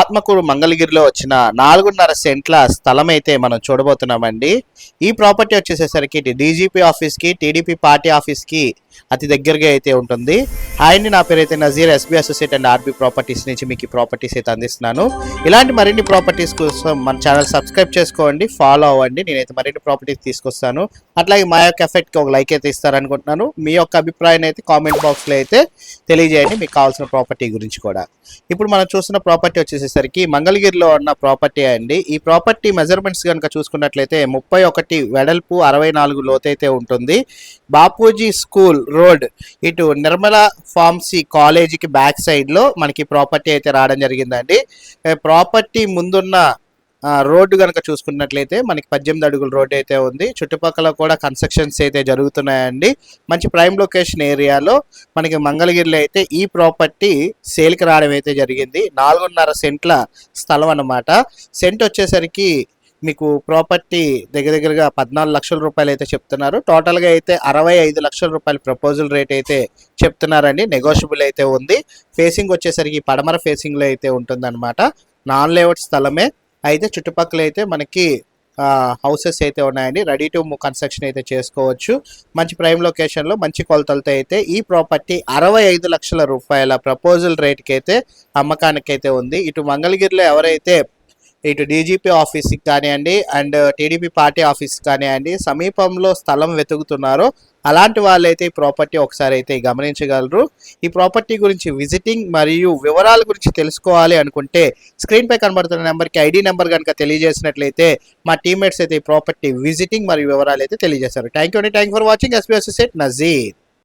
ఆత్మకూరు మంగళగిరిలో వచ్చిన నాలుగున్నర సెంట్ల స్థలం అయితే మనం చూడబోతున్నామండి. ఈ ప్రాపర్టీ వచ్చేసేసరికి డీజీపీ ఆఫీస్కి టీడీపీ పార్టీ ఆఫీస్కి అతి దగ్గరగా అయితే ఉంటుంది. హాయ్ అండి నా పేరు అయితే Nazeer SB associate and RB properties నుంచి మీకు ఈ ప్రాపర్టీస్ అయితే అందిస్తున్నాను. ఇలాంటి మరిన్ని ప్రాపర్టీస్ కోసం మన ఛానల్ సబ్స్క్రైబ్ చేసుకోండి ఫాలో అవ్వండి. నేనైతే మరిన్ని ప్రాపర్టీస్ తీసుకొస్తాను. అట్లాగే మా యొక్క ఎఫెక్ట్కి ఒక లైక్ అయితే ఇస్తారనుకుంటున్నాను. మీ యొక్క అభిప్రాయాన్ని అయితే కామెంట్ బాక్స్లో అయితే తెలియజేయండి. మీకు కావాల్సిన ప్రాపర్టీ గురించి కూడా. ఇప్పుడు మనం చూస్తున్న ప్రాపర్టీ వచ్చేసి వచ్చేసేసరికి మంగళగిరిలో ఉన్న ప్రాపర్టీ అండి. ఈ ప్రాపర్టీ మెజర్మెంట్స్ కనుక చూసుకున్నట్లయితే ముప్పై ఒకటి వెడల్పు అరవై నాలుగు లోతైతే ఉంటుంది. బాపూజీ స్కూల్ రోడ్ ఇటు నిర్మల ఫార్మసీ కాలేజీకి బ్యాక్ సైడ్లో మనకి ప్రాపర్టీ అయితే రావడం జరిగిందండి. ప్రాపర్టీ ముందున్న రోడ్డు కనుక చూసుకున్నట్లయితే మనకి పద్దెనిమిది అడుగుల రోడ్డు అయితే ఉంది. చుట్టుపక్కల కూడా కన్స్ట్రక్షన్స్ అయితే జరుగుతున్నాయండి. మంచి ప్రైమ్ లొకేషన్ ఏరియాలో మనకి మంగళగిరిలో అయితే ఈ ప్రాపర్టీ సేల్కి రావడం అయితే జరిగింది. నాలుగున్నర సెంట్ల స్థలం అనమాట సెంట్ వచ్చేసరికి మీకు ప్రాపర్టీ దగ్గర దగ్గరగా పద్నాలుగు లక్షల రూపాయలు అయితే చెప్తున్నారు. టోటల్గా అయితే అరవై ఐదు లక్షల రూపాయల ప్రపోజల్ రేట్ అయితే చెప్తున్నారండి. నెగోషియబుల్ అయితే ఉంది. ఫేసింగ్ వచ్చేసరికి పడమర ఫేసింగ్లో అయితే ఉంటుందన్నమాట. నాన్ లేఅవుట్ స్థలమే. అయితే చుట్టుపక్కల అయితే మనకి హౌసెస్ అయితే ఉన్నాయండి. రెడీ టు కన్స్ట్రక్షన్ అయితే చేసుకోవచ్చు. మంచి ప్రైమ్ లొకేషన్లో మంచి కొలతలతో అయితే ఈ ప్రాపర్టీ అరవై ఐదు లక్షల రూపాయల ప్రపోజల్ రేట్కి అయితే అమ్మకానికి అయితే ఉంది. ఇటు మంగళగిరిలో ఎవరైతే ఇటు డీజీపీ ఆఫీస్కి కానివ్వండి అండ్ టీడీపీ పార్టీ ఆఫీస్కి కానివ్వండి సమీపంలో స్థలం వెతుకుతున్నారో. అలాంటి వాళ్ళైతే ఈ ప్రాపర్టీ ఒకసారి అయితే గమనించగలరు. ఈ ప్రాపర్టీ గురించి విజిటింగ్ మరియు వివరాల గురించి తెలుసుకోవాలి అనుకుంటే స్క్రీన్పై కనబడుతున్న నెంబర్కి ఐడి నెంబర్ కనుక తెలియజేసినట్లయితే మా టీమ్మేట్స్ అయితే ఈ ప్రాపర్టీ విజిటింగ్ మరియు వివరాలు అయితే తెలియజేశారు థ్యాంక్ యూ అండి. Thank for watching. SP associate Nazeer.